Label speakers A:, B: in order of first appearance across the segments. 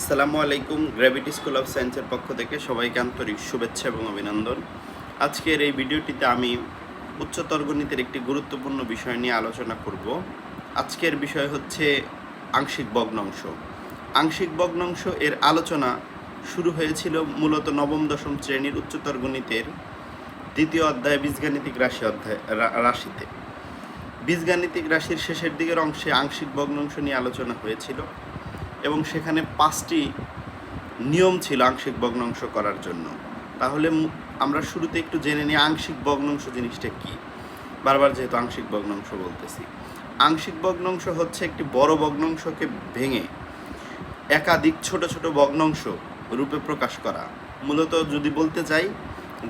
A: আসসালামু আলাইকুম gravity school of সায়েন্সের পক্ষ থেকে সবাইকে আন্তরিক শুভেচ্ছা এবং অভিনন্দন। আজকের এই ভিডিওটিতে আমি উচ্চতর গণিতের একটি গুরুত্বপূর্ণ বিষয় নিয়ে আলোচনা করব। আজকের বিষয় হচ্ছে আংশিক ভগ্নাংশ। আংশিক ভগ্নাংশ এর আলোচনা শুরু হয়েছিল মূলত নবম, দশম শ্রেণির উচ্চতর গণিতের দ্বিতীয় অধ্যায় বীজগাণিতিক রাশি অধ্যায় রাশিতে। বীজগাণিতিক রাশির শেষের দিকের অংশে আংশিক ভগ্নাংশ নিয়ে আলোচনা হয়েছিল। এবং সেখানে পাঁচটি নিয়ম ছিল আংশিক ভগ্নাংশ করার জন্য। তাহলে আমরা শুরুতে একটু জেনে নিই আংশিক ভগ্নাংশ জিনিসটা কি। বারবার যেহেতু আংশিক ভগ্নাংশ বলতেছি। আংশিক ভগ্নাংশ হচ্ছে একটি বড় ভগ্নাংশকে ভেঙে একাধিক ছোট ছোট ভগ্নাংশ রূপে প্রকাশ করা। মূলত যদি বলতে চাই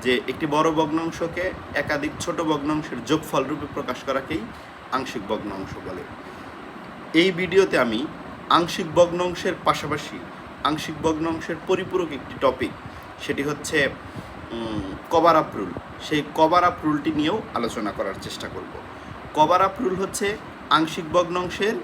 A: যে একটি বড় ভগ্নাংশকে একাধিক ছোট ভগ্নাংশের যোগফল রূপে প্রকাশ করাকেই আংশিক ভগ্নাংশ বলে। এই ভিডিওতে আমি আংশিক ভগ্নাংশের পাশাপাশি আংশিক ভগ্নাংশের পরিপূরক একটি টপিক সেটি হচ্ছে কভার আপ রুল সেই কভার আপ রুলটি নিয়েও আলোচনা করার চেষ্টা করব। কভার আপ রুল হচ্ছে আংশিক ভগ্নাংশের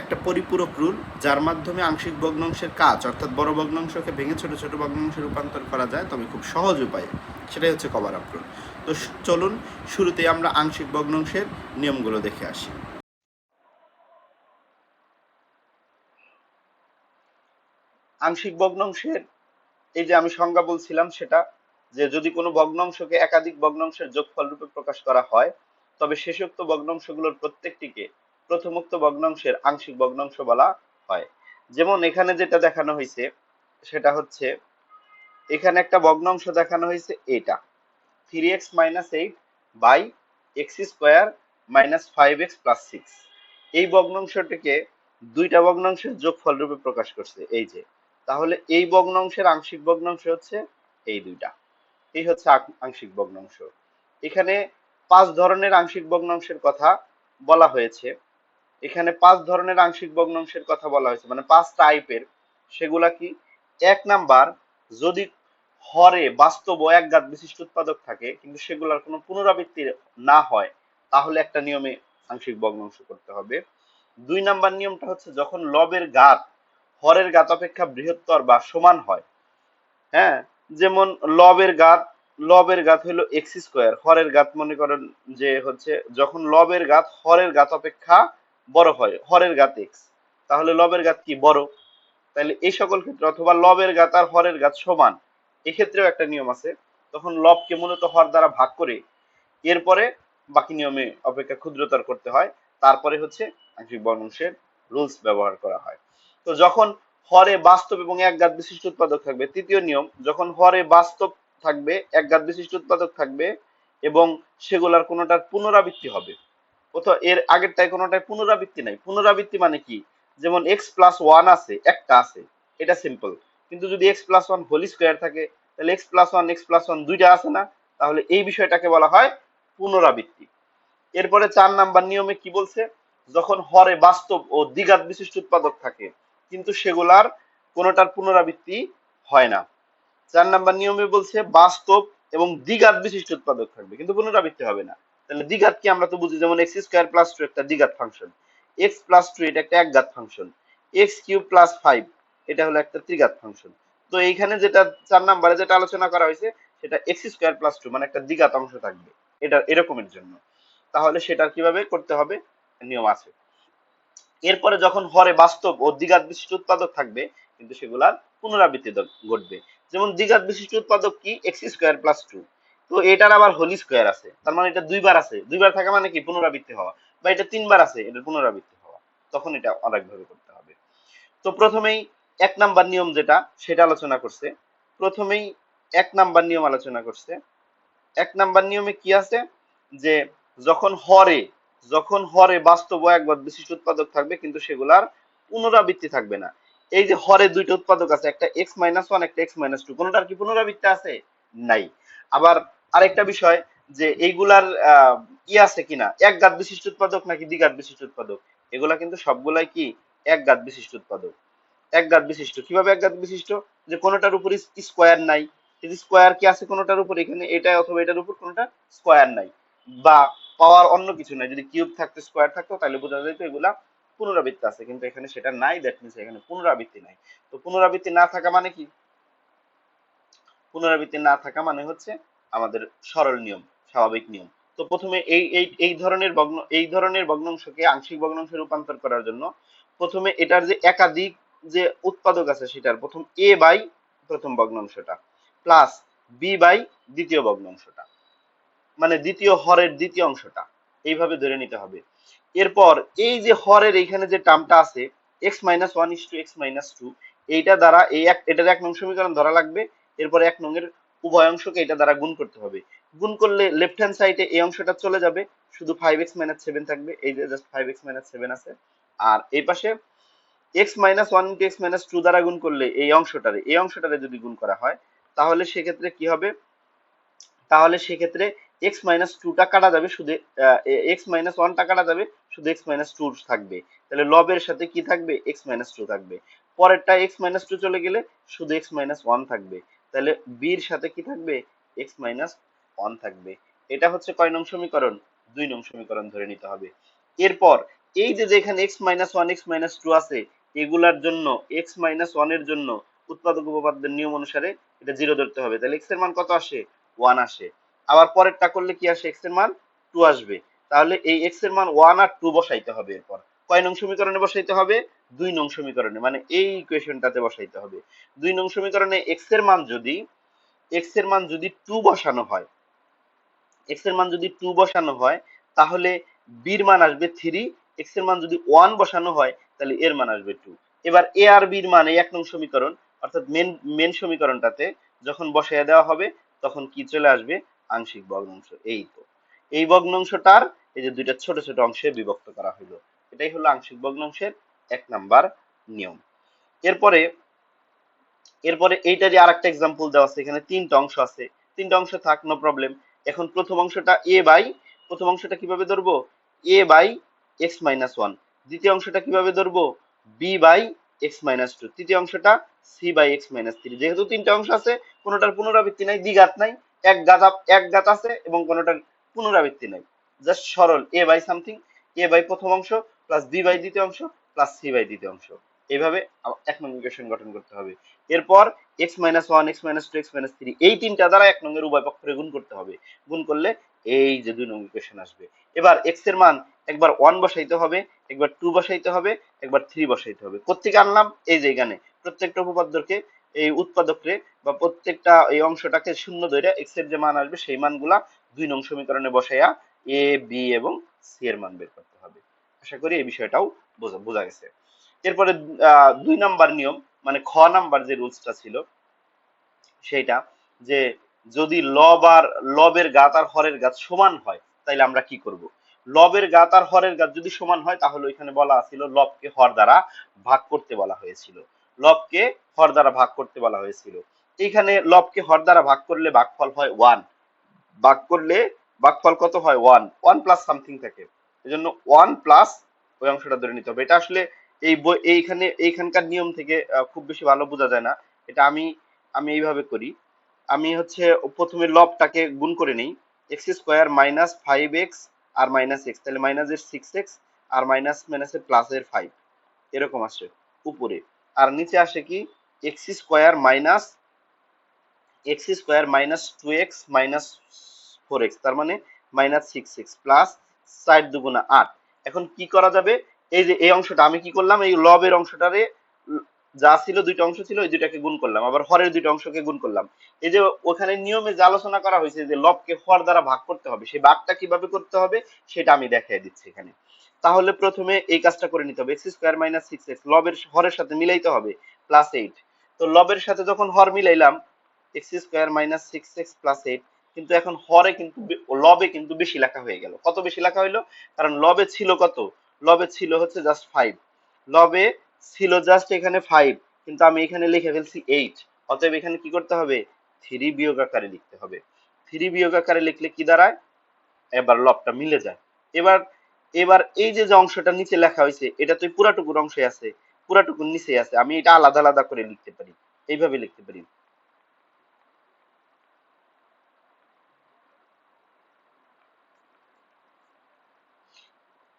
A: একটা পরিপূরক রুল যার মাধ্যমে আংশিক ভগ্নাংশের কাজ, অর্থাৎ বড় ভগ্নাংশকে ভেঙে ছোট ছোট ভগ্নাংশে রূপান্তর করা যায়, তবে খুব সহজ উপায়ে। সেটাই হচ্ছে কভার আপ রুল তো চলুন, শুরুতেই আমরা আংশিক ভগ্নাংশের নিয়মগুলো দেখে আসি। আংশিক ভগ্নাংশের, এই যে আমি সংজ্ঞা বলছিলাম সেটা, যে যদি কোনো ভগ্নাংশকে একাধিক ভগ্নাংশের যোগফল রূপে প্রকাশ করা হয়, তবে শেষোক্ত ভগ্নাংশগুলোর প্রত্যেকটিকে প্রথমোক্ত ভগ্নাংশের আংশিক ভগ্নাংশ বলা হয়। যেমন এখানে যেটা দেখানো হয়েছে, সেটা হচ্ছে, এখানে একটা ভগ্নাংশ দেখানো হয়েছে এটা। Three x minus eight by x square minus five x plus six এই ভগ্নাংশটিকে দুইটা ভগ্নাংশের যোগফল রূপে প্রকাশ করছে, এই যে। তাহলে এই ভগ্নাংশের আংশিক ভগ্নাংশ হচ্ছে এই দুইটা। এই হচ্ছে আংশিক ভগ্নাংশ। এখানে পাঁচ ধরনের আংশিক ভগ্নাংশের কথা বলা হয়েছে। এখানে পাঁচ ধরনের আংশিক ভগ্নাংশের কথা বলা হয়েছে। মানে পাঁচ টাইপের সেগুলা কি? এক নাম্বার, যদি হরে বাস্তব ও একঘাত বিশিষ্ট উৎপাদক থাকে, কিন্তু সেগুলোর কোনো পুনরাবৃত্তি না হয়, তাহলে একটা নিয়মে আংশিক ভগ্নাংশ করতে হবে। দুই নাম্বার নিয়মটা হচ্ছে যখন লবের ঘাত হরের ঘাত অপেক্ষা বৃহত্তর বা সমান হয়। হ্যাঁ যেমন লবের ঘাত লবের ঘাত হলো এক্স স্কোয়ার। হরের ঘাত মনে করেন যে হচ্ছে যখন লবের ঘাত হরের ঘাত অপেক্ষা বড় হয়, হরের ঘাত এক্স। তাহলে লবের ঘাত কি বড়? তাহলে এই সকল ক্ষেত্রে অথবা লবের গাত আর হরের ঘাত সমান। এক্ষেত্রেও একটা নিয়ম আছে, তখন লবকে মূলত হর দ্বারা ভাগ করে এরপরে বাকি নিয়মে অপেক্ষা ক্ষুদ্রতর করতে হয়। তারপরে হচ্ছে আংশিক ভগ্নাংশের রুলস ব্যবহার করা হয়। তো যখন হরে বাস্তব এবং একঘাত বিশিষ্ট উৎপাদক থাকবে, তৃতীয় নিয়ম, যখন হরে বাস্তব থাকবে একঘাত বিশিষ্ট উৎপাদক থাকবে এবং সেগুলার কোনোটার পুনরাবৃত্তি হবে। অথবা এর আগেরটায় কোনোটায় পুনরাবৃত্তি নাই। পুনরাবৃত্তি মানে কি? যেমন এক্স প্লাস ওয়ান আছে, একটা আছে, এটা সিম্পল কিন্তু যদি x plus one whole square থাকে, তাহলে x plus one x plus one দুইটা আছে না? তাহলে এই বিষয়টাকে বলা হয় পুনরাবৃত্তি। এরপরে চার নাম্বার নিয়মে কি বলছে? যখন হরে বাস্তব ও দ্বিঘাত বিশিষ্ট উৎপাদক থাকে কিন্তু সেগুলার কোনোটার পুনরাবৃত্তি হয় না। চার নাম্বার নিয়মে বলছে, বাস্তব এবং দ্বিঘাত বিশিষ্ট উৎপাদক থাকবে, কিন্তু পুনরাবৃত্তি হবে না। তাহলে দ্বিঘাত কি আমরা তো বুঝি, যেমন এক্স স্কোয়ার প্লাস টু একটা দ্বিঘাত ফাংশন এক্স প্লাস টু এটা একটা একঘাত function x cube plus five এটা হলো একটা ত্রিঘাত ফাংশন তো এইখানে যেটা চার নাম্বারে যেটা আলোচনা করা হয়েছে, সেটা এক্স স্কোয়ার প্লাস টু মানে একটা দ্বিঘাত অংশ থাকবে। এটা এরকমের জন্য। তাহলে সেটা কীভাবে করতে হবে? নিয়ম আছে। এরপরে যখন হরে বাস্তব ও দ্বিঘাত বিশিষ্ট উৎপাদক থাকবে, কিন্তু সেগুলার পুনরাবৃত্তি ঘটবে। যেমন দ্বিঘাত বিশিষ্ট উৎপাদক কি? এক্স স্কোয়ার প্লাস টু তো এটার আবার হোলি স্কোয়ার আছে। তার মানে এটা দুইবার আছে। দুইবার থাকা মানে কি? পুনরাবৃত্তি হওয়া। বা এটা তিনবার আছে এটার পুনরাবৃত্তি হওয়া। তখন এটা আরেকভাবে করতে হবে। তো প্রথমেই এক নাম্বার নিয়ম যেটা, সেটা আলোচনা করছে। প্রথমেই এক নাম্বার নিয়ম আলোচনা করছে। এক নাম্বার নিয়মে কি আছে? যে যখন হরে যখন হরে বাস্তব একবার বিশিষ্ট উৎপাদক থাকবে, কিন্তু সেগুলার পুনরাবৃত্তি থাকবে না। এই যে হরে দুইটা উৎপাদক আছে, একটা এক্স মাইনাস ওয়ান একটা এক্স মাইনাস টু কোনোটার কি পুনরাবৃত্তি আছে? নাই। আবার আরেকটা বিষয় যে এইগুলার ই আছে কিনা? এক গাত বিশিষ্ট উৎপাদক নাকি দ্বিঘাত বিশিষ্ট উৎপাদক? এগুলা কিন্তু সবগুলাই কি? এক গাত বিশিষ্ট উৎপাদক। এক গাত বিশিষ্ট। কীভাবে এক গাত বিশিষ্ট? যে কোনোটার উপর স্কোয়ার নাই। স্কোয়ার কি আছে কোনোটার উপর? এখানে এটা অথবা এটার উপর কোনোটা স্কোয়ার নাই। বা পাওয়ার অন্য কিছু নাই। যদি কিউব থাকতো স্কোয়ার থাকতো, তাহলে বোঝা যেত এগুলা পুনরাবৃত্তি আছে। কিন্তু এখানে সেটা নাই দ্যাট মিনস এখানে পুনরাবৃত্তি নাই। তো পুনরাবৃত্তি না থাকা মানে কি? পুনরাবৃত্তি না থাকা মানে হচ্ছে আমাদের সরল নিয়ম, স্বাভাবিক নিয়ম। তো প্রথমে এই এই এই ধরনের ভগ্ন, এই ধরনের ভগ্নাংশকে আংশিক ভগ্নাংশে রূপান্তর করার জন্য প্রথমে এটার যে একাধিক যে উৎপাদক আছে সেটার প্রথম এ বাই প্রথম ভগ্নাংশটা প্লাস বি বাই দ্বিতীয় ভগ্নাংশটা। মানে দ্বিতীয় হরের দ্বিতীয় অংশটা, এইভাবে ধরে নিতে হবে। এরপর এই যে হরের এইখানে যে টার্মটা আছে x minus one is to x minus two এইটা দ্বারা এই এক, এটার এক নং সমীকরণ ধরা লাগবে, এরপর এক নংয়ের উভয় অংশকে এটা দ্বারা গুণ করতে হবে। গুণ করলে লেফট হ্যান্ড সাইডে এই অংশটা চলে যাবে, শুধু ফাইভ এক্স মাইনাস সেভেন থাকবে, এই যে just five x minus seven আছে। আর এই পাশে x minus one into x minus two দ্বারা গুণ করলে এই অংশটারে এই অংশটারে যদি গুণ করা হয়, তাহলে সেক্ষেত্রে কি হবে? তাহলে সেক্ষেত্রে এক্স মাইনাস টুটা কাটা যাবে শুধু এক্স মাইনাস ওয়ানটা কাটা যাবে শুধু এক্স মাইনাস টু থাকবে তাহলে লবের সাথে কি থাকবে এক্স মাইনাস টু থাকবে পরেরটা এক্স মাইনাস টু চলে গেলে শুধু এক্স মাইনাস ওয়ান থাকবে তাহলে বির সাথে কি থাকবে এক্স মাইনাস ওয়ান থাকবে এটা হচ্ছে কয় নং সমীকরণ দুই নং সমীকরণ ধরে নিতে হবে এরপর এই যে যেখানে x minus one x minus two আছে এগুলার জন্য এক্স মাইনাস ওয়ানের জন্য উৎপাদক উপপাদ্যের নিয়ম অনুসারে এটা জিরো ধরতে হবে তাহলে এক্সের মান কত আসে ওয়ান আসে আবার পরেরটা করলে কি আসে? এক্সের মান টু আসবে। তাহলে এই এক্সের মান ওয়ান আর টু বসাইতে হবে এরপর। কয় নং সমীকরণে বসাইতে হবে? দুই নং সমীকরণে। মানে এই ইকুয়েশনটাতে বসাইতে হবে। দুই নং সমীকরণে এক্সের মান যদি এক্সের মান যদি টু বসানো হয় এক্সের মান যদি টু বসানো হয়, তাহলে বির মান আসবে থ্রি এক্সের মান যদি ওয়ান বসানো হয়, তাহলে এর মান আসবে টু এবার এ আর বির মান এক নং সমীকরণ, অর্থাৎ মেন মেন সমীকরণটাতে যখন বসাইয়া দেওয়া হবে, তখন কি চলে আসবে? আংশিক ভগ্নাংশ, এই তো। এই ভগ্নাংশটার এই যে দুইটা ছোট ছোট অংশে বিভক্ত করা হলো এটাই হলো আংশিক ভগ্নাংশের এক নাম্বার নিয়ম। এরপরে এরপরে এইটারই আর একটা এক্সাম্পল দেওয়া আছে, এখানে তিনটা অংশ আছে। তিনটা অংশ থাক নো প্রবলেম এখন প্রথম অংশটা এ বাই প্রথম অংশটা কীভাবে ধরবো? A by x minus one দ্বিতীয় অংশটা কীভাবে ধরবো? B by x minus two তৃতীয় অংশটা C by x minus three যেহেতু তিনটা অংশ আছে, কোনোটার পুনরাবৃত্তি নাই, দ্বিঘাত নাই। এক গাত এক গাত আছে এবং কোনোটার পুনরাবৃত্তি নাই। জাস্ট সরল A by something A by প্রথম অংশ প্লাস বি বাই দ্বিতীয় অংশ প্লাস সি বাই দ্বিতীয় অংশ। এইভাবে এক নং ইকুয়েশন গঠন করতে হবে। এরপর x minus one x minus two x minus three এই তিনটা দ্বারা এক নংয়ের উভয় পক্ষে গুণ করতে হবে। গুণ করলে এই যে দুই নং ইকুয়েশন আসবে। এবার এক্সের মান একবার ওয়ান বসাইতে হবে, একবার টু বসাইতে হবে, একবার থ্রি বসাইতে হবে। কোথেকে আনলাম? এই যে এখানে। প্রত্যেকটা উপপাদ্যকে এই উৎপাদকরে বা প্রত্যেকটা এই অংশটাকে শূন্য ধরে এক্সের যে মান আসবে, সেই মানগুলা দুই নং সমীকরণে বসাইয়া এ বি এবং সি এর মান বের করতে হবে। আশা করি এই বিষয়টাও বোঝা বোঝা গেছে। এরপরে দুই নাম্বার নিয়ম মানে খ নাম্বার যে রুলসটা ছিল, সেইটা যে যদি লব আর লবের গাত আর হরের গাত সমান হয়, তাইলে আমরা কি করব? লবের গাত আর হরের গাত যদি সমান হয়, তাহলে ওইখানে বলা ছিল লবকে হর দ্বারা ভাগ করতে বলা হয়েছিল। লবকে হর দ্বারা ভাগ করতে বলা হয়েছিল। এইখানে লবকে হর দ্বারা ভাগ করলে ভাগফল হয় ওয়ান ভাগ করলে ভাগফল কত হয় ওয়ান ওয়ান প্লাস সামথিং থাকে। এজন্য ওয়ান প্লাস ওই অংশটা ধরে নিতে হবে। এটা আসলে এই বই, এইখানে, এইখানকার নিয়ম থেকে খুব বেশি ভালো বোঝা যায় না। এটা আমি আমি এইভাবে করি। আমি হচ্ছে প্রথমে লবটাকে গুণ করে নিই। X square minus five x আর মাইনাস এক্স তাহলে মাইনাস এর সিক্স এক্স আর মাইনাস মাইনাসের প্লাস এর ফাইভ এরকম আসে উপরে। আর নিচে আসে কি? X square minus x square minus two x minus four x তার মানে minus six x plus side দুগুণা আট। এখন কি করা যাবে? এই যে, এই অংশটা আমি কি করলাম? এই লবের অংশটারে যা ছিল দুইটা অংশ ছিল ওই দুইটাকে গুণ করলাম। আবার হরের দুইটা অংশকে গুণ করলাম। এই যে ওখানে নিয়মে যে আলোচনা করা হয়েছে যে লবকে হর দ্বারা ভাগ করতে হবে, সেই ভাগটা কীভাবে করতে হবে, সেটা আমি দেখাই দিচ্ছি এখানে। তাহলে প্রথমে এই কাজটা করে নিতে হবে। X square minus six x, লবের হরের সাথে মিলাইতে হবে, প্লাস এইট। তো লবের সাথে যখন হর মিলাইলাম, x square minus six x plus eight, কিন্তু এখন হরে কিন্তু লবে কিন্তু বেশি লেখা হয়ে গেল। কত বেশি লেখা হইল? কারণ লবে ছিল কত? লবে ছিল হচ্ছে জাস্ট ফাইভ লবে ছিল জাস্ট এখানে ফাইভ কিন্তু আমি এখানে লিখে ফেলছি এইট অতএব এখানে কি করতে হবে? থ্রি বিয়োগ আকারে লিখতে হবে। থ্রি বিয়োগ আকারে লিখলে কি দাঁড়ায়? এবার লবটা মিলে যায়। এবার এবার এই যে যে অংশটা নিচে লেখা হয়েছে, এটা তো পুরাটুকুর অংশে আছে, পুরাটুকুর নিচে আছে। আমি এটা আলাদা আলাদা করে লিখতে পারি, এইভাবে লিখতে পারি।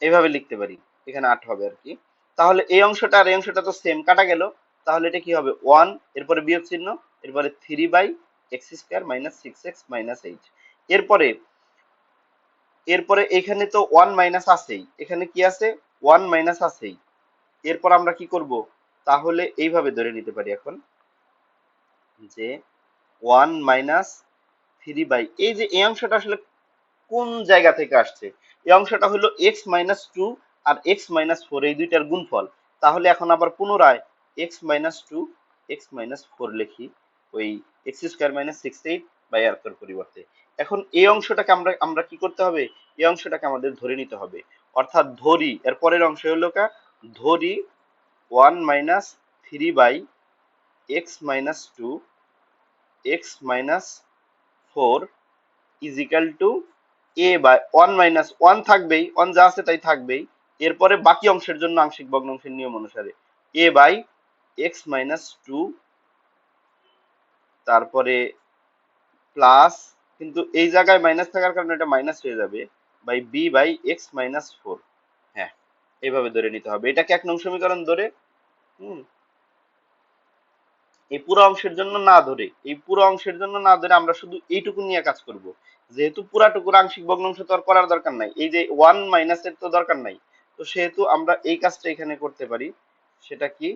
A: এইভাবে লিখতে পারি, এখানে আট হবে আর কি। তাহলে এই অংশটা আর এই অংশটা তো সেম কাটা গেল। তাহলে এটা কি হবে? ওয়ান এরপরে বিয়োগ চিহ্ন, এরপরে three by x square minus six x minus eight এরপরে এরপরে এখানে তো ওয়ান মাইনাস আছেই। এখানে কি আছে? ওয়ান মাইনাস আছেই। এরপর আমরা কি করব? তাহলে এইভাবে ধরে নিতে পারি এখন যে ওয়ান মাইনাস থ্রি বাই এই যে এই অংশটা আসলে কোন জায়গা থেকে আসছে? এই অংশটা হলো এক্স মাইনাস টু আর এক্স মাইনাস ফোর এই দুইটার গুণফল। তাহলে এখন আবার পুনরায় x minus two x minus four লিখি ওই x square minus six eight by আর পরিবর্তে। এখন এই অংশটাকে আমরা আমরা কি করতে হবে? এই অংশটাকে আমাদের ধরে নিতে হবে। অর্থাৎ ধরি, এর পরের অংশ হলো কা, ধরি one minus three by x minus two x minus four is equal to A by one minus one থাকবেই ওয়ান যা আছে তাই থাকবেই। এরপরে বাকি অংশের জন্য আংশিক ভগ্নাংশের নিয়ম অনুসারে A by x minus two তারপরে প্লাস কিন্তু এই জায়গায় মাইনাস থাকার কারণে এটা মাইনাস হয়ে যাবে by B by x minus four হ্যাঁ এইভাবে ধরে নিতে হবে। এটাকে এক নং সমীকরণ ধরে, হুম, এই পুরো অংশের জন্য না ধরে, এই পুরো অংশের জন্য না ধরে আমরা শুধু এইটুকু নিয়ে কাজ করব। যেহেতু পুরাটুকুর আংশিক ভগ্নাংশ তো আর করার দরকার নাই। এই যে ওয়ান মাইনাসের তো দরকার নাই। তো সেহেতু আমরা এই কাজটা এখানে করতে পারি। সেটা কি?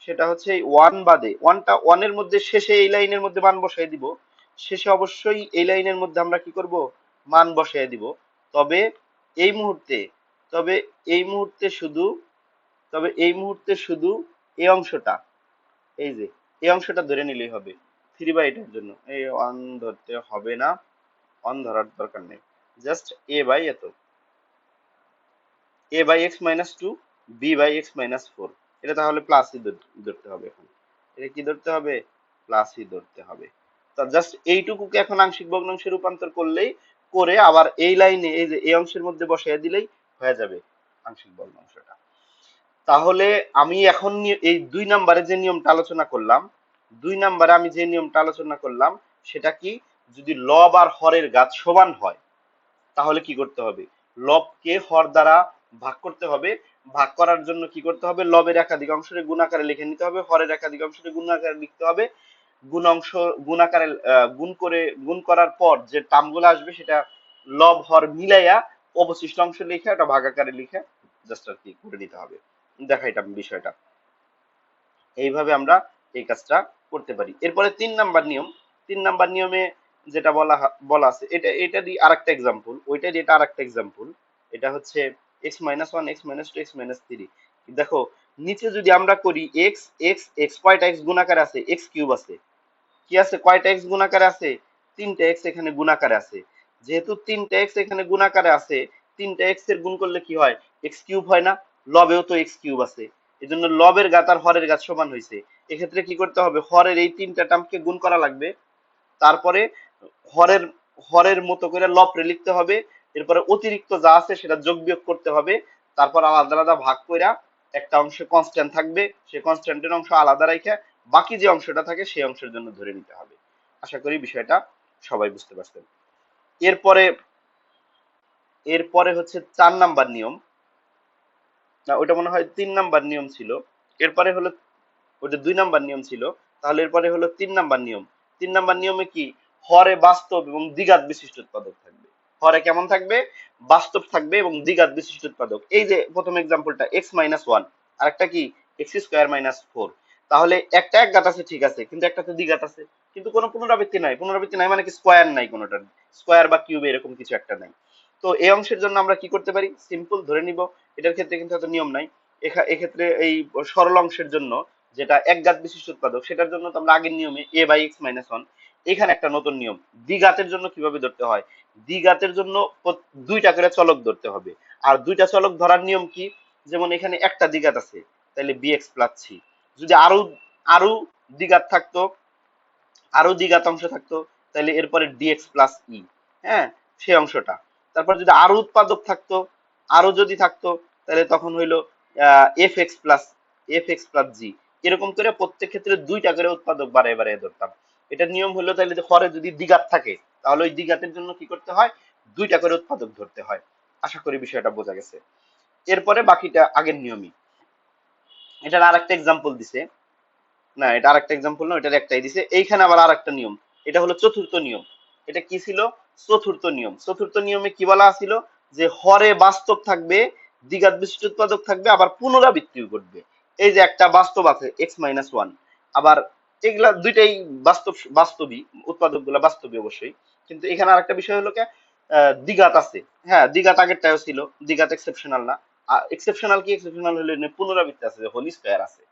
A: সেটা হচ্ছে ওয়ান বাদে ওয়ানটা ওয়ানের মধ্যে শেষে এই লাইনের মধ্যে মান বসাই দিব। শেষে অবশ্যই এই লাইনের মধ্যে আমরা কি করব? মান বসাই দিব। তবে এই মুহূর্তে, তবে এই মুহূর্তে শুধু, তবে এই মুহূর্তে শুধু এই অংশটা, এই যে, এই অংশটা ধরে নিলেই হবে। থ্রি বাই এটার জন্য। এই ওয়ান ধরতে হবে না। ওয়ান ধরার দরকার নেই। জাস্ট এ বাই এত। A by x minus two B by x minus four এটা তাহলে প্লাসই ধরতে হবে এখন। এটা কি ধরতে হবে? প্লাসই ধরতে হবে। তা জাস্ট এইটুকুকে এখন আংশিক ভগ্নাংশে রূপান্তর করলেই করে আবার এই লাইনে, এই যে এই অংশের মধ্যে বসাইয়া দিলেই হয়ে যাবে আংশিক ভগ্নাংশটা। তাহলে আমি এখন এই দুই নাম্বারে যে নিয়মটা আলোচনা করলাম, দুই নাম্বারে আমি যে নিয়মটা আলোচনা করলাম, সেটা কি? যদি লব আর হরের গাছ সমান হয়, তাহলে কি করতে হবে? লবকে হর দ্বারা ভাগ করতে হবে। ভাগ করার জন্য কি করতে হবে? লবের একাধিক অংশে গুণাকারে লিখে নিতে হবে, হরের একাধিক অংশে গুণাকারে লিখতে হবে। গুণ অংশ, গুণাকারে গুণ করে, গুণ করার পর যে টার্মগুলো আসবে সেটা লব, হর মিলাইয়া অবশিষ্ট অংশ লিখে এটা ভাগাকারে লিখে জাস্ট আর কি করে নিতে হবে। দেখা এটা বিষয়টা। এইভাবে আমরা এই কাজটা করতে পারি। এরপরে তিন নাম্বার নিয়ম। তিন নাম্বার নিয়মে যেটা বলা বলা আছে, এটা এটা দিয়ে আরেকটা এক্সাম্পল ওইটা দিয়ে এটা আরেকটা এক্সাম্পল এটা হচ্ছে x minus one x minus two x minus three দেখো, নিচে যদি আমরা করি এক্স এক্স এক্স কয়টা এক্স গুণাকারে আছে? এক্স কিউব আছে। কি আছে? কয়টা এক্স গুণাকারে আছে? তিনটা এক্স এখানে গুণাকারে আছে। যেহেতু তিনটা এক্স এখানে গুণাকারে আছে, তিনটা এক্সের গুণ করলে কি হয়? এক্স কিউব হয় না। লবেও তো এক্স কিউব আছে। এই জন্য লবের গাত আর হরের গাত সমান হয়েছে এক্ষেত্রে কি করতে হবে? হরের এই তিনটা টার্মকে গুণ করা লাগবে। তারপরে হরের হরের মতো করে লবরে লিখতে হবে। এরপরে অতিরিক্ত যা আছে সেটা যোগ বিয়োগ করতে হবে। তারপর আলাদা আলাদা ভাগ কইরা একটা অংশে কনস্ট্যান্ট থাকবে সেই কনস্ট্যান্টের অংশ আলাদা রেখে বাকি যে অংশটা থাকে সেই অংশের জন্য ধরে নিতে হবে। আশা করি বিষয়টা সবাই বুঝতে পারছেন। এরপরে এরপরে হচ্ছে চার নাম্বার নিয়ম। না ওটা মনে হয় তিন নাম্বার নিয়ম ছিল। এরপরে হলো ওটা দুই নাম্বার নিয়ম ছিল। তাহলে এরপরে হলো তিন নাম্বার নিয়ম। তিন নাম্বার নিয়মে কি হরে বাস্তব এবং দ্বিঘাত বিশিষ্ট উৎপাদক থাকবে। হরে কেমন থাকবে? বাস্তব থাকবে এবং দ্বিঘাত বিশিষ্ট উৎপাদক। এই যে প্রথম এক্সাম্পলটা এক্স মাইনাস ওয়ান আর একটা কি? এক্স স্কোয়ার মাইনাস ফোর তাহলে একটা এক ঘাত আছে, ঠিক আছে, কিন্তু একটাতে দ্বিঘাত আছে। কিন্তু কোনো পুনরাবৃত্তি নাই। পুনরাবৃত্তি নাই মানে কি? স্কোয়ার নাই কোনোটার। স্কোয়ার বা কিউবে এরকম কিছু একটা নাই। তো এই অংশের জন্য আমরা কি করতে পারি? সিম্পল ধরে নিব। এটার ক্ষেত্রে কিন্তু এত নিয়ম নাই। এক্ষেত্রে এই সরল অংশের জন্য যেটা এক ঘাত বিশিষ্ট উৎপাদক, সেটার জন্য তো আমরা আগের নিয়মে A by x minus one এখানে একটা নতুন নিয়ম। দ্বিঘাতের জন্য কীভাবে ধরতে হয়? দ্বিঘাতের জন্য দুইটা করে চলক ধরতে হবে। আর দুইটা চলক ধরার নিয়ম কি? যেমন এখানে একটা দ্বিঘাত আছে তাহলে বি এক্স প্লাস সি যদি আরও আরও দ্বিঘাত থাকতো আরও দ্বিঘাত অংশ থাকতো তাহলে এরপরে ডিএক্স প্লাস ই হ্যাঁ? সেই অংশটা। তারপর যদি আরও উৎপাদক থাকতো আরও যদি থাকতো তাহলে তখন হইল F x plus F x plus G এরকম করে প্রত্যেক ক্ষেত্রে দুইটা করে উৎপাদক বাড়ায় বাড়ায় ধরতাম। এটার নিয়ম হলো তাহলে যে হরে যদি দ্বিঘাত থাকে, তাহলে ওই দ্বিঘাতের জন্য কি করতে হয়? দুইটা করে উৎপাদক ধরতে হয়। আশা করি বিষয়টা বোঝা গেছে। এরপরে বাকিটা আগের নিয়মই। এটার আর একটা এক্সাম্পল দিছে। না, এটা আরেকটা এক্সাম্পল না, এটার একটাই দিছে। এইখানে আবার আরেকটা নিয়ম। এটা হলো চতুর্থ নিয়ম। এটা কি ছিল? চতুর্থ নিয়ম। চতুর্থ নিয়মে কি বলা ছিল যে হরে বাস্তব থাকবে, দ্বিঘাত বিশিষ্ট উৎপাদক থাকবে, আবার পুনরাবৃত্তিও ঘটবে। এই যে একটা বাস্তব আছে এক্স মাইনাস ওয়ান আবার এগুলা দুইটাই বাস্তব বাস্তবই উৎপাদকগুলা বাস্তবই অবশ্যই। কিন্তু এখানে আরেকটা বিষয় হলো কে আহ, দ্বিঘাত আছে। হ্যাঁ দ্বিঘাত আগেরটাও ছিল দ্বিঘাত এক্সেপশনাল না। এক্সেপশনাল কি? এক্সেপশনাল হলে পুনরাবৃত্তি আছে হোলি স্কোয়ার আছে।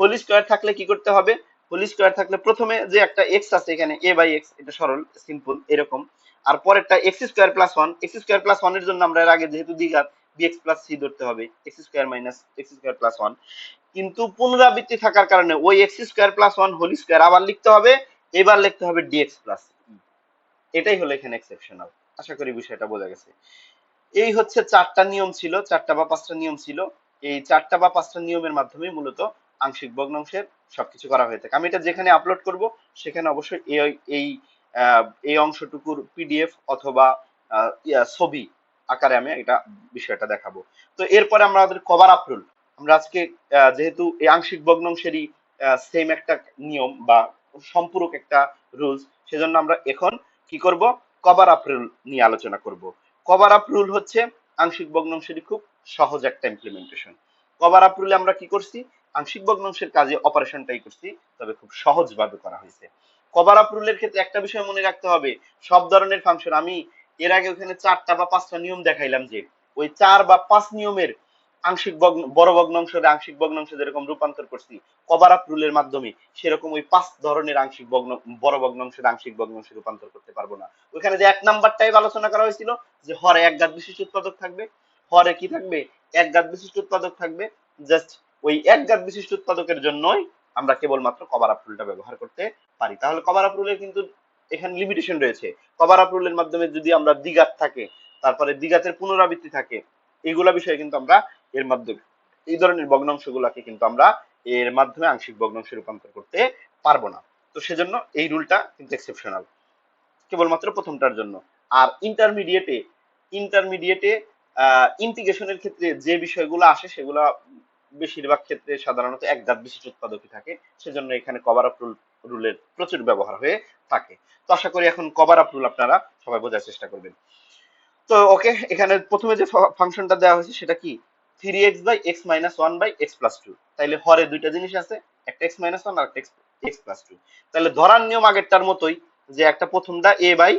A: হোলি স্কোয়ার থাকলে কি করতে হবে? হোলি স্কোয়ার থাকলে প্রথমে যে একটা এক্স আছে এখানে এ বাই এক্স এটা সরল সিম্পল এরকম। আর পরেরটা x square plus one x square plus ওয়ানের জন্য আমরা এর আগে যেহেতু বি এক্স প্লাস সি ধরতে হবে x square minus x square plus one কিন্তু পুনরাবৃত্তি থাকার কারণে ওই x square plus one whole square আবার লিখতে হবে, এবার লিখতে হবে ডিএক্স প্লাস এটাই হলো এখানে এক্সেপশনাল আশা করি বিষয়টা বোঝা গেছে। এই হচ্ছে চারটা নিয়ম ছিল, চারটা বা পাঁচটা নিয়ম ছিল। এই চারটা বা পাঁচটা নিয়মের মাধ্যমে মূলত আংশিক ভগ্নাংশের সবকিছু করা হয়ে থাকে। আমি এটা যেখানে আপলোড করব, সেখানে অবশ্যই এই এই অংশটুকুর পিডিএফ অথবা ছবি আকারে আমি এটা বিষয়টা দেখাবো। তো এরপরে আমরা আমাদের কভার আপ রুল আমরা আজকে যেহেতু এই আংশিক ভগ্নাংশেরই সেম একটা নিয়ম বা সম্পূরক একটা রুলস সেজন্য আমরা এখন কি করব? কভার আপ রুল নিয়ে আলোচনা করব। কভার আপ রুল হচ্ছে আংশিক ভগ্নাংশেরই খুব সহজ একটা ইমপ্লিমেন্টেশন কভার আপ রুলে আমরা কি করছি? আংশিক ভগ্নাংশের কাজে অপারেশনটাই করছি, তবে খুব সহজভাবে করা হয়েছে। কভার আপ রুলের ক্ষেত্রে একটা বিষয় মনে রাখতে হবে, সব ধরনের ফাংশন আমি এর আগে ওখানে চারটা বা পাঁচটা নিয়ম দেখাইলাম যে, ওই চার বা পাঁচ নিয়মের আংশিক ভগ্ন বড় ভগ্নাংশের আংশিক ভগ্নাংশ যেরকম রূপান্তর করছি কভার আপ রুলের মাধ্যমে সেরকম ওই পাঁচ ধরনের আংশিক ভগ্ন বড় ভগ্নাংশের আংশিক ভগ্নাংশে রূপান্তর করতে পারব না। ওখানে যে এক নাম্বার টাইপ আলোচনা করা হয়েছিল, যে হরে এক গাত বিশিষ্ট উৎপাদক থাকবে। হরে কি থাকবে? এক গাত বিশিষ্ট উৎপাদক থাকবে। জাস্ট ওই এক গাত বিশিষ্ট উৎপাদকের জন্যই আমরা কেবলমাত্র কভার আপ রুলটা ব্যবহার করতে পারি। তাহলে কভার আপ রুলের কিন্তু এখানে লিমিটেশন রয়েছে। কভার আপ রুলের মাধ্যমে যদি আমরা দ্বিঘাত থাকে, তারপরে দ্বিঘাতের পুনরাবৃত্তি থাকে এইগুলা বিষয়ে কিন্তু আমরা এর মাধ্যমে। এই ধরনের ভগ্নাংশগুলোকে কিন্তু আমরা এর মাধ্যমে আংশিক ভগ্নাংশে রূপান্তর করতে পারব না। তো সেজন্য এই রুলটা কিন্তু এক্সেপশনাল কেবলমাত্র প্রথমটার জন্য। আর ইন্টারমিডিয়েটে ইন্টারমিডিয়েটে ইন্টিগ্রেশনের ক্ষেত্রে যে বিষয়গুলো আসে সেগুলো বেশিরভাগ ক্ষেত্রে সাধারণত এক গাত বিশিষ্ট উৎপাদকই থাকে। সেজন্য এখানে কভার আপ রুল রুলের প্রচুর ব্যবহার হয়ে থাকে। তো আশা করি এখন কভার আপ রুল আপনারা সবাই বোঝার চেষ্টা করবেন। তো ওকে এখানে প্রথমে যে ফাংশনটা দেওয়া হয়েছে সেটা কি? Three x by x minus one by x plus two হরে দুইটা জিনিস আছে, একটা এক্স মাইনাস ওয়ান আর এক্স প্লাস টু তাহলে ধরার নিয়ম আগেরটার মতোই যে একটা প্রথমটা A by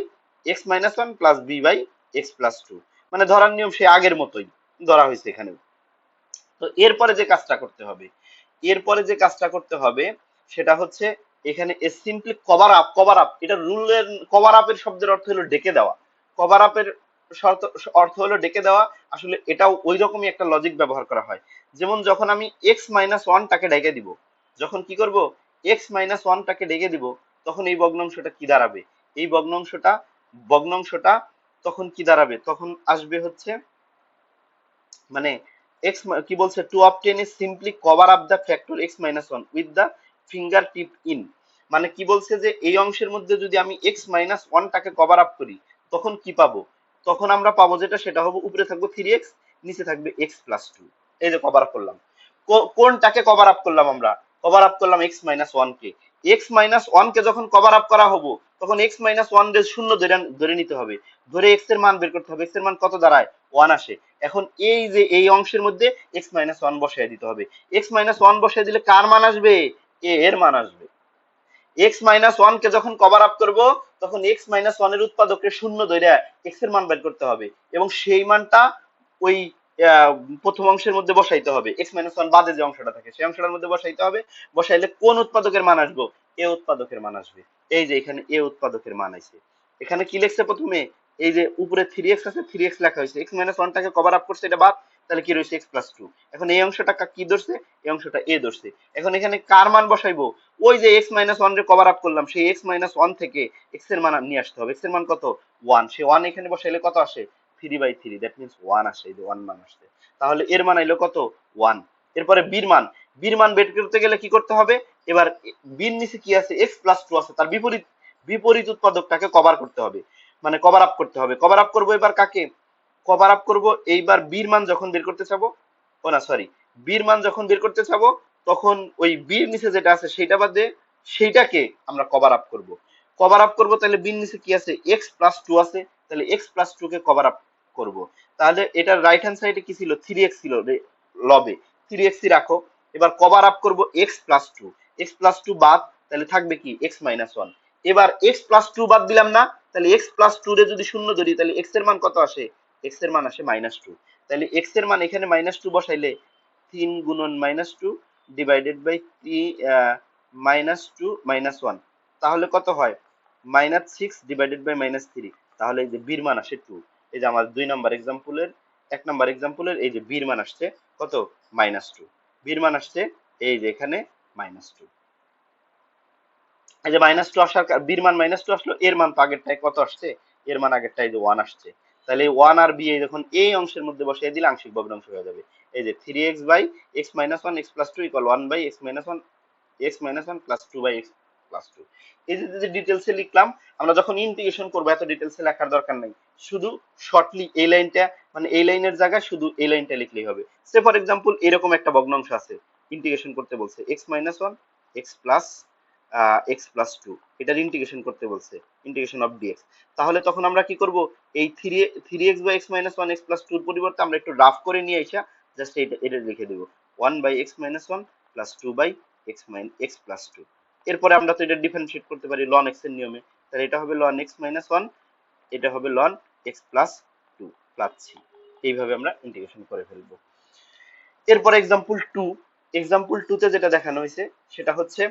A: x minus one plus B by x plus two মানে ধরার নিয়ম সে আগের মতোই ধরা হয়েছে এখানেও। তো এরপরে যে কাজটা করতে হবে, এরপরে যে কাজটা করতে হবে সেটা হচ্ছে এখানে simply cover up cover up এটা রুলের কভার আপের শব্দের অর্থ হলো ডেকে দেওয়া। কভার আপের অর্থ হলো ডেকে দেওয়া। আসলে এটাও ওই রকমই একটা লজিক ব্যবহার করা হয়। যেমন যখন আমি এক্স মাইনাস ওয়ানটাকে ডেকে দিব, যখন কি করব? এক্স মাইনাস ওয়ানটাকে ডেকে দিব, তখন এই ভগ্নাংশটা কি দাঁড়াবে? এই ভগ্নাংশটা ভগ্নাংশটা তখন কি দাঁড়াবে? তখন আসবে হচ্ছে মানে এক্স কি বলছে? To obtain is simply cover up the factor x minus one with the finger tip in মানে কি বলছে যে, এই অংশের মধ্যে যদি আমি এক্স মাইনাস ওয়ানটাকে কভার আপ করি, তখন কি পাবো? তখন আমরা পাবো যেটা, সেটা হবে উপরে থাকবে থ্রি এক্স নিচে থাকবে এক্স প্লাস টু এই যে কভার আপ করলাম। কোনটাকে কভার আপ করলাম আমরা? কভার আপ করলাম এক্স মাইনাস ওয়ান কে। এক্স মাইনাস ওয়ান কে যখন কভার আপ করা হব, তখন এক্স মাইনাস ওয়ান দের শূন্য ধরে ধরে নিতে হবে। ধরে এক্সের মান বের করতে হবে। এক্সের মান কত দাঁড়ায়? ওয়ান আসে। এখন এই যে, এই অংশের মধ্যে এক্স মাইনাস ওয়ান বসাই দিতে হবে। এক্স মাইনাস ওয়ান বসাই দিলে কার মান আসবে? এ, এর মান আসবে। এক্স মাইনাস ওয়ান কে যখন কভার আপ করব তখন এক্স মাইনাস ওয়ানের উৎপাদককে শূন্য ধরে এক্সের মান বের করতে হবে এবং সেই মানটা ওই প্রথম অংশের মধ্যে বসাইতে হবে। এক্স মাইনাস ওয়ান বাদে যে অংশটা থাকে, সেই অংশটার মধ্যে বসাইতে হবে। বসাইলে কোন উৎপাদকের মান আসব? এ উৎপাদকের মান আসবে। এই যে এখানে এ উৎপাদকের মান আছে। এখানে কি লিখছে প্রথমে? এই যে উপরে থ্রি এক্স আছে থ্রি এক্স লেখা হয়েছে। এক্স মাইনাস ওয়ানটাকে কভার আপ করছে, এটা বাদ। তাহলে কি রয়েছে? এক্স প্লাস টু এখন এই অংশটা কা- ধরছে? এই অংশটা এ ধরছে। এখন এখানে কার মান বসাইবো? ওই যে এক্স মাইনাস ওয়ান রে কভার আপ করলাম, সেই এক্স মাইনাস ওয়ান থেকে এক্সের মান নিয়ে আসতে হবে। এক্সের মান কত? ওয়ান সে ওয়ান এখানে বসাইলে কত আসে? Three by three that means one আসে, এই যে ওয়ান মান আসছে। তাহলে এর মান আইলো কত? ওয়ান এরপরে বীর মান। বীর মান বের করতে গেলে কি করতে হবে? এবার বীর নিচে কি আছে? এক্স প্লাস টু আছে। তার বিপরীত বিপরীত উৎপাদকটাকে কভার করতে হবে। মানে কভার আপ করতে হবে। কভার আপ করব এবার কাকে? কভার আপ করব, এইবার বীর মান যখন বের করতে চাবো, ও না সরি বীর মান যখন বের করতে চাবো, তখন ওই বির নিচে যেটা আছে সেটা বাদে সেইটাকে আমরা কভার আপ করব। কভার আপ করব, তাহলে বির নিচে কি আছে? এক্স প্লাস টু আছে, তাহলে এক্স প্লাস টু কে কভার আপ করব। তাহলে এটার রাইট হ্যান্ড সাইডে কি ছিল? থ্রি এক্স ছিল লবে। থ্রি এক্স রাখো। এবার কভার আপ করব x plus two x plus two বাদ, তাহলে থাকবে কি? এক্স মাইনাস ওয়ান এবার এক্স প্লাস টু বাদ দিলাম না, তাহলে এক্স প্লাস টু রে যদি শূন্য ধরি, তাহলে এক্সের মান কত আসে? এক্সের মান আসে মাইনাস টু তাহলে এক্সের মান এখানে মাইনাস টু বসাইলে তিন গুণন minus two divided by minus two minus one তাহলে কত হয়? Minus six divided by minus three তাহলে এই যে বীর মান আসে টু এই যে আমার দুই নাম্বার এক্সাম্পলের এক নাম্বার এক্সাম্পলের এই যে বীর মান আসছে কত? মাইনাস টু বীর মান আসছে এই যে এখানে মাইনাস টু এই যে মাইনাস টু আসার বীর মান মাইনাস টু আসলো, এর মান তো আগেরটায় কত আসছে? এর মান আগেরটায় যে ওয়ান আসছে। তাহলে ওয়ান আর বি যখন এই অংশের মধ্যে বসিয়ে দিলে আংশিক ভগ্নাংশ হয়ে যাবে। এই যে three x by x minus one x plus two equal one by x minus one x minus one plus two by x plus two এই যে যে ডিটেলসে লিখলাম, আমরা যখন ইন্টিগ্রেশন করব, এত ডিটেলসে লেখার দরকার নাই। শুধু শর্টলি এই লাইনটা মানে এই লাইনের জায়গায় শুধু এই লাইনটা লিখলেই হবে। সে ফর এক্সাম্পল এরকম একটা ভগ্নাংশ আছে ইন্টিগ্রেশন করতে বলছে। X minus one x plus x plus two এটার ইন্টিগ্রেশন করতে বলছে ইন্টিগ্রেশন অফ ডিএক্স তাহলে তখন আমরা কি করব? এই three three x by x minus one x plus টুর পরিবর্তে আমরা একটু রাফ করে নিয়ে এসে জাস্ট এটা এটা লিখে দেবো। One by x minus one plus two by x minus x plus two এরপরে আমরা তো এটা ডিফারেন্সিয়েট করতে পারি লন এক্সের নিয়মে। তাহলে এটা হবে লন এক্স মাইনাস ওয়ান এটা হবে ln x plus two plus three এইভাবে আমরা ইন্টিগ্রেশন করে ফেলব। এরপর এক্সাম্পল টু এক্সাম্পল টুতে যেটা দেখানো হয়েছে, সেটা হচ্ছে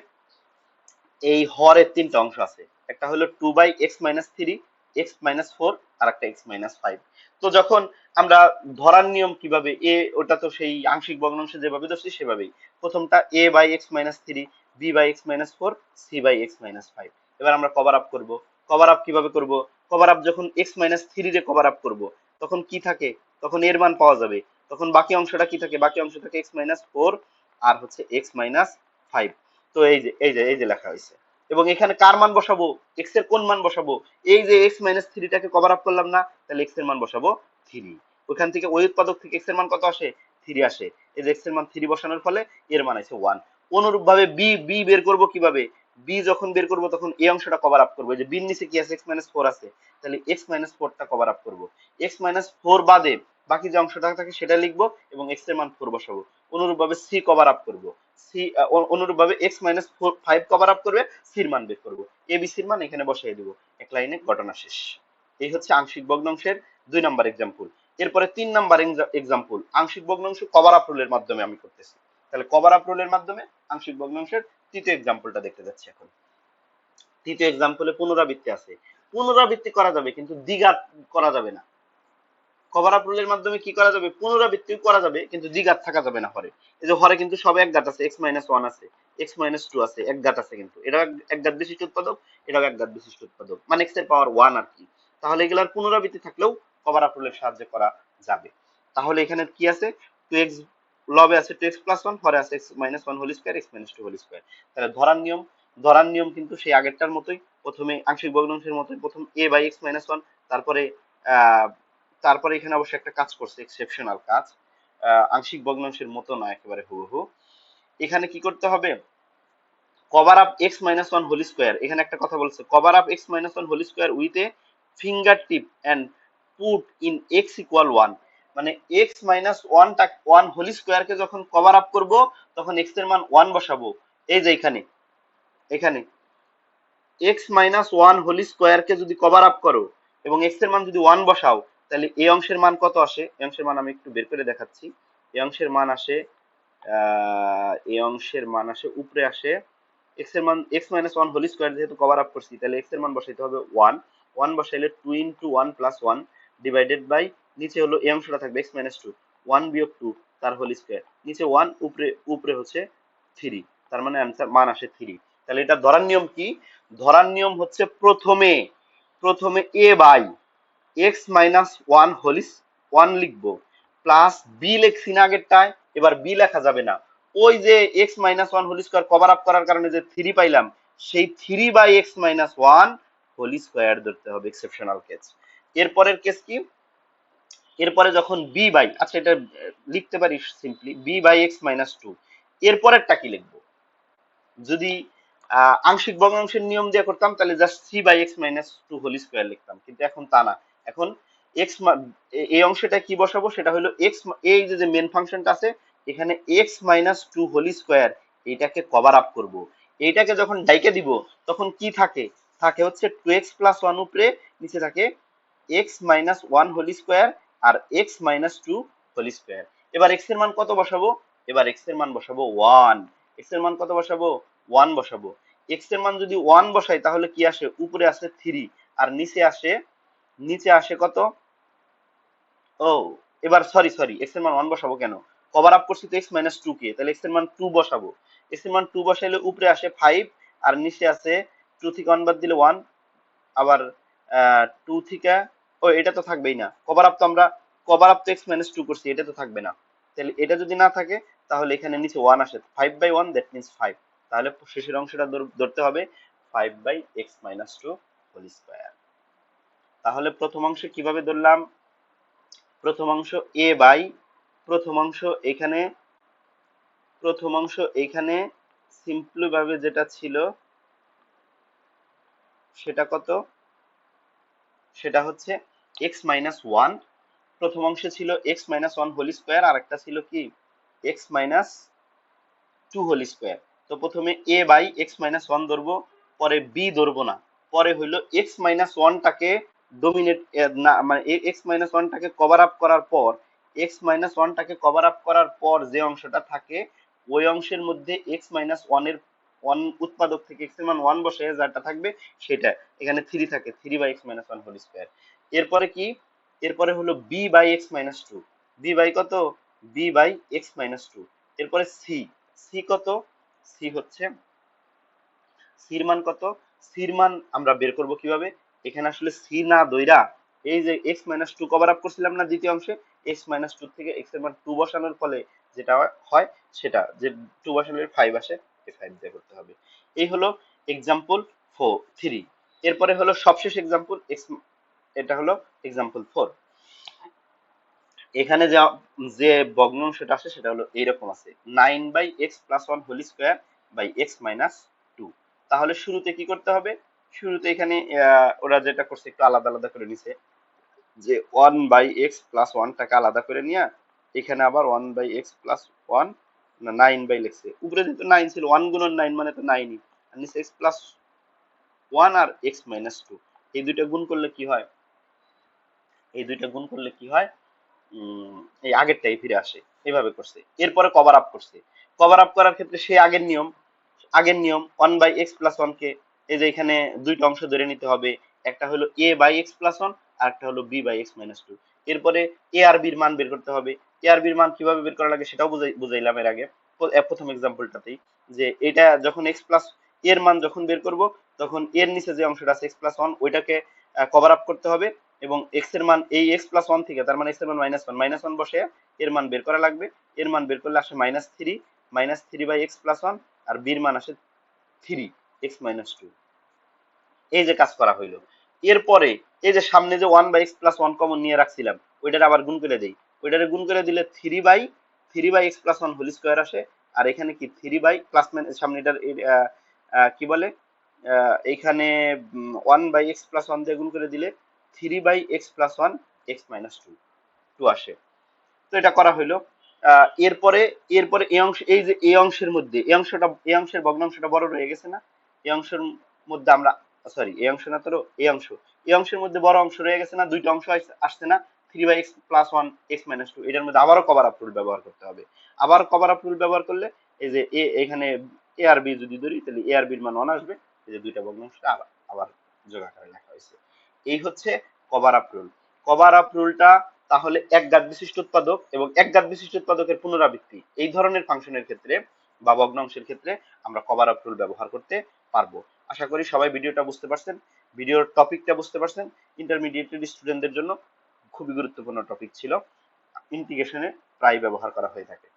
A: এই হরের তিনটা অংশ আছে। একটা হলো two by x minus three x minus four আর একটা এক্স মাইনাস ফাইভ তো যখন আমরা ধরার নিয়ম কীভাবে এ ওটা তো সেই আংশিক ভগ্নাংশ যেভাবে ধরছি, সেভাবেই। প্রথমটা A by x minus three B by x minus four C by x minus five এবার আমরা কভার আপ করব। কভার আপ কীভাবে করব? কভার আপ যখন এক্স মাইনাস থ্রি রে কভার আপ করব, তখন কি থাকে? তখন এর মান পাওয়া যাবে। তখন বাকি অংশটা কি থাকে? বাকি অংশ থাকে এক্স মাইনাস ফোর আর হচ্ছে এক্স মাইনাস ফাইভ তো এই যে এই যে এই যে লেখা হয়েছে। এবং এখানে কার মান বসাবো? এক্সের কোন মান বসাবো? এই যে এক্স মাইনাস থ্রিটাকে কভার আপ করলাম না, তাহলে এক্সের মান বসাবো থ্রি ওখান থেকে ওই উৎপাদক থেকে এক্সের মান কত আসে? থ্রি আসে। এই যে এক্সের মান থ্রি বসানোর ফলে এর মান আছে ওয়ান অনুরূপ ভাবে বি বি বের করব কীভাবে? বি যখন বের করব, তখন এই অংশটা কভার আপ করব। যে বির নিচে কি আছে? এক্স মাইনাস ফোর আছে। তাহলে এক্স মাইনাস ফোরটা কভার আপ করব। এক্স মাইনাস ফোর বাদে বাকি যে অংশটা থাকে সেটা লিখব এবং এক্সের মান ফোর বসাবো। অনুরূপ ভাবে সি কভার আপ করব সি অনুরূপ ভাবে x minus four five cover up করবে সির মান বের করব। এ বি সির মান এখানে বসিয়ে দিব। এক লাইনে ঘটনা শেষ। এই হচ্ছে আংশিক ভগ্নাংশের দুই নাম্বার এক্সাম্পল এরপরে তিন নাম্বার এক্সাম্পল আংশিক ভগ্নাংশ কভার আপ রুলের মাধ্যমে আমি করতেছি। তাহলে কভার আপ রুলের মাধ্যমে আংশিক ভগ্নাংশের তৃতীয় এক্সাম্পলটা দেখতে যাচ্ছি এখন। তৃতীয় এক্সাম্পলে পুনরাবৃত্তি আছে। পুনরাবৃত্তি করা যাবে, কিন্তু দ্বিঘাত করা যাবে না। কভার আপ রুলের মাধ্যমে কি করা যাবে? পুনরাবৃত্তি করা যাবে, কিন্তু দ্বিঘাত থাকা যাবে না হরে এই যে হরে কিন্তু সব এক ঘাত আছে এক্স মাইনাস ওয়ান আছে এক্স মাইনাস টু আছে, এক ঘাত আছে কিন্তু। এটা এক ঘাত বিশিষ্ট উৎপাদক, এটাও এক ঘাত বিশিষ্ট উৎপাদক। মানে এক্সের পাওয়ার ওয়ান আর কি। তাহলে এগুলার পুনরাবৃত্তি থাকলেও কভার আপ রুলের সাহায্যে করা যাবে। তাহলে এখানে কি আছে? টু এক্স লবে আছে টু এক্স প্লাস ওয়ান হরে আছে x minus one whole square x minus two whole square তাহলে ধরার নিয়ম ধরার নিয়ম কিন্তু সেই আগেরটার মতোই, প্রথমে আংশিক ভগ্নাংশের মতোই প্রথম A by x minus one তারপরে তারপরে এখানে অবশ্য একটা কাজ করছে এক্সেপশনাল কাজ। আংশিক ভগ্নাংশের মতো না একেবারে হুবহু। এখানে কি করতে হবে? Cover up x minus one whole square এখানে একটা কথা বলছে cover up x minus one whole square with a finger tip and put in x equal one মানে এক্স মাইনাস ওয়ানটা ওয়ান হোল স্কোয়ারকে যখন কভার আপ করব, তখন এক্সের মান ওয়ান বসাবো। এই যে এখানে এখানে। এক্স মাইনাস ওয়ান হোল স্কোয়ারকে যদি কভার আপ করো এবং এক্সের মান যদি ওয়ান বসাও তাহলে এই অংশের মান কত আসে? এই অংশের মান আমি একটু বের করে দেখাচ্ছি। এই অংশের মান আসে এই অংশের মান আসে, উপরে আসে এক্সের মান x minus one whole square যেহেতু কভার আপ করছি, তাহলে এক্সের মান বসাইতে হবে one one বসাইলে two into one plus one divided by নিচে হলো এই অংশটা থাকবে এক্স মাইনাস টু ওয়ান বিয়োগ টু তার হোল স্কোয়ার নিচে ওয়ান উপরে উপরে হচ্ছে থ্রি তার মানে অ্যান্সার মান আসে থ্রি তাহলে এটা ধরার নিয়ম কি? ধরার নিয়ম হচ্ছে প্রথমে প্রথমে A by X minus one whole is one লিখব। প্লাস বি লেখছি না আগেরটায়, এবার বি লেখা যাবে না। ওই যে x minus one whole square cover up করার কারণে যে থ্রি পাইলাম, সেই three by x minus one whole square ধরতে হবে এক্সেপশনাল কেস এরপরের কেস কি? এরপরে যখন বি বাই আচ্ছা এটা লিখতে পারি simply B by X minus two এরপরেরটা কি লিখব? যদি আংশিক ভগ্নাংশের নিয়ম দিয়ে করতাম, তাহলে just three by x minus two whole square লিখতাম। কিন্তু এখন তা না। এখন এক্স এই অংশটা কি বসাবো? সেটা হলো এক্স এই যে মেন ফাংশনটা আছে, এখানে x minus two whole square এইটাকে কভার আপ করব। এইটাকে যখন ডাইকে দিব, তখন কি থাকে? থাকে হচ্ছে টু এক্স প্লাস ওয়ান উপরে, নিচে থাকে x minus one whole square আর x minus two whole square এবার এক্সের মান কত বসাবো? এবার এক্সের মান বসাবো ওয়ান এক্সের মান কত বসাবো? ওয়ান বসাবো। এক্সের মান যদি ওয়ান বসাই, তাহলে কি আসে? উপরে আসে থ্রি আর নিচে আসে নিচে আসে কত? ও, এবার সরি সরি এক্সের মান ওয়ান বসাবো কেন? কভার আপ করছি তো এক্স মাইনাস টু কে, তাহলে এক্সের মান টু বসাবো। এক্সের মান টু বসাইলে উপরে আসে ফাইভ আর নিচে আসে টু থেকে ওয়ান বাদ দিলে ওয়ান আবার টু থেকে, ও, এটা তো থাকবেই না। কভার আপ তো আমরা কভার আপ তো এক্স মাইনাস টু করছি, এটা তো থাকবে না। তাহলে এটা যদি না থাকে, তাহলে এখানে নিচে ওয়ান আসে। Five by one that means five তাহলে শেষের অংশটা ধরতে হবে five by x minus two whole square তাহলে প্রথম অংশ কীভাবে ধরলাম? প্রথম অংশ এ বাই প্রথম অংশ এখানে, প্রথম অংশ এখানে ভাবে যেটা ছিল, সেটা কত? সেটা হচ্ছে এক্স মাইনাস ওয়ান প্রথম অংশে ছিল x minus one whole square আর একটা ছিল কি? X minus two whole square তো প্রথমে A by x minus one ধরবো, পরে বি ধরবো না। পরে হইল এক্স মাইনাস ওয়ানটাকে ডোমিনেট না মানে এক্স মাইনাস ওয়ানটাকে কভার আপ করার পর এক্স মাইনাস ওয়ানটাকে কভার আপ করার পর যে অংশটা থাকে, ওই অংশের মধ্যে এক্স মাইনাস ওয়ানের ওয়ান উৎপাদক থেকে এক্সের মান ওয়ান বসে, যারটা থাকবে সেটা। এখানে থ্রি থাকে three by x minus one whole square এরপরে কি? এরপরে হলো B by x minus two B by কত? B by x minus two এরপরে সি সি কত? সি হচ্ছে সির মান কত? সির মান আমরা বের করব কীভাবে? এখানে আসলে সি না দইরা, এই যে x minus two cover up করছিলাম না দ্বিতীয় অংশে এক্স মাইনাস টু থেকে এক্সের মান টু বসানোর ফলে যেটা হয় সেটা, যে টু বসানোর ফাইভ আসে ফাইভ দিয়ে করতে হবে। এই হলো এক্সাম্পল ফোর থ্রি এরপরে হলো সবশেষ এক্সাম্পল এক্স এটা হলো এক্সাম্পল ফোর এখানে যা, যে ভগ্নাংশটা আসে সেটা হলো এইরকম আছে। Nine by x plus one whole square by x minus two তাহলে শুরুতে কি করতে হবে? শুরুতে এখানে ওরা যেটা করছে একটু আলাদা আলাদা করে নিছে। যে ওয়ান বাই এক্স প্লাস ওয়ানটাকে আলাদা করে নিয়ে, এখানে আবার one by x plus one, না, নাইন বাই লিখছে। উপরে যেহেতু নাইন ছিল, ওয়ান গুণন নাইন মানে তো নাইনই। আর নিচে এক্স প্লাস ওয়ান আর এক্স মাইনাস টু। এই দুইটা গুণ করলে কি হয়? এই দুইটা গুণ করলে কি হয়? এই আগেরটাই ফিরে আসে। এইভাবে করছে। এরপরে কভার আপ করছে। কভার আপ করার ক্ষেত্রে সেই আগের নিয়ম। আগের নিয়ম, one by x plus one কে এই যে এখানে দুইটা অংশ ধরে নিতে হবে, একটা হলো A by x plus one আর একটা হলো B by x minus two এরপরে এ আর বির মান বের করতে হবে। এ আর বির মান কীভাবে বের করা লাগে সেটাও বুঝাই বুঝাইলাম এর আগে। প্রথম এক্সাম্পলটাতেই যে এটা যখন এক্স প্লাস এর মান যখন বের করব, তখন এর নিচে যে অংশটা আছে এক্স প্লাস ওয়ান ওইটাকে কভার আপ করতে হবে এবং এক্সের মান এই এক্স প্লাস ওয়ান থেকে, তার মানে এক্সের মান মাইনাস ওয়ান মাইনাস ওয়ান বসে এর মান বের করা লাগবে। এর মান বের করলে আসে minus three minus three by x plus one আর বির মান আসে থ্রি এক্স মাইনাস টু এই যে কাজ করা হইল। এরপরে এই যে সামনে যে one by x plus one common নিয়ে রাখছিলাম ওইটার আবার গুণ করে দেই। ওইটারে গুণ করে দিলে three by three by x plus one whole square আসে। আর এখানে কি থ্রি বাই প্লাস সামনে এটার কি বলে? আহ, এইখানে one by x plus one দিয়ে গুণ করে দিলে three by x plus one x minus two two আসে। তো এটা করা হইল। এরপরে এরপরে এই অংশ এই যে এই অংশের মধ্যে এই অংশটা এই অংশের ভগ্নাংশটা বড় রয়ে গেছে না? এই অংশের মধ্যে আমরা সরি এই অংশ না তো এই অংশ। এই অংশের মধ্যে বড় অংশ রয়ে গেছে না, দুইটা অংশ আসছে না three by x plus one x minus two এটার মধ্যে আবারও কভার আপ রুল ব্যবহার করতে হবে। আবার কভার আপ রুল ব্যবহার করলে এই যে এ, এখানে এ আর বি যদি ধরি, তাহলে এ আর বির মান ওয়ান আসবে, এই যে দুইটা ভগ্নাংশটা আবার আবার যোগ আকারে লেখা হয়েছে। এই হচ্ছে cover up rule cover up রুলটা তাহলে এক গাত বিশিষ্ট উৎপাদক এবং এক গাত বিশিষ্ট উৎপাদকের পুনরাবৃত্তি, এই ধরনের ফাংশনের ক্ষেত্রে বা ভগ্নাংশের ক্ষেত্রে আমরা কভার আপ রুল ব্যবহার করতে পারব। আশা করি সবাই ভিডিওটা বুঝতে পারছেন। ভিডিওর টপিকটা বুঝতে পারছেন। ইন্টারমিডিয়েটের স্টুডেন্টদের জন্য খুবই গুরুত্বপূর্ণ টপিক ছিল। ইন্টিগ্রেশনে প্রায় ব্যবহার করা হয়ে থাকে।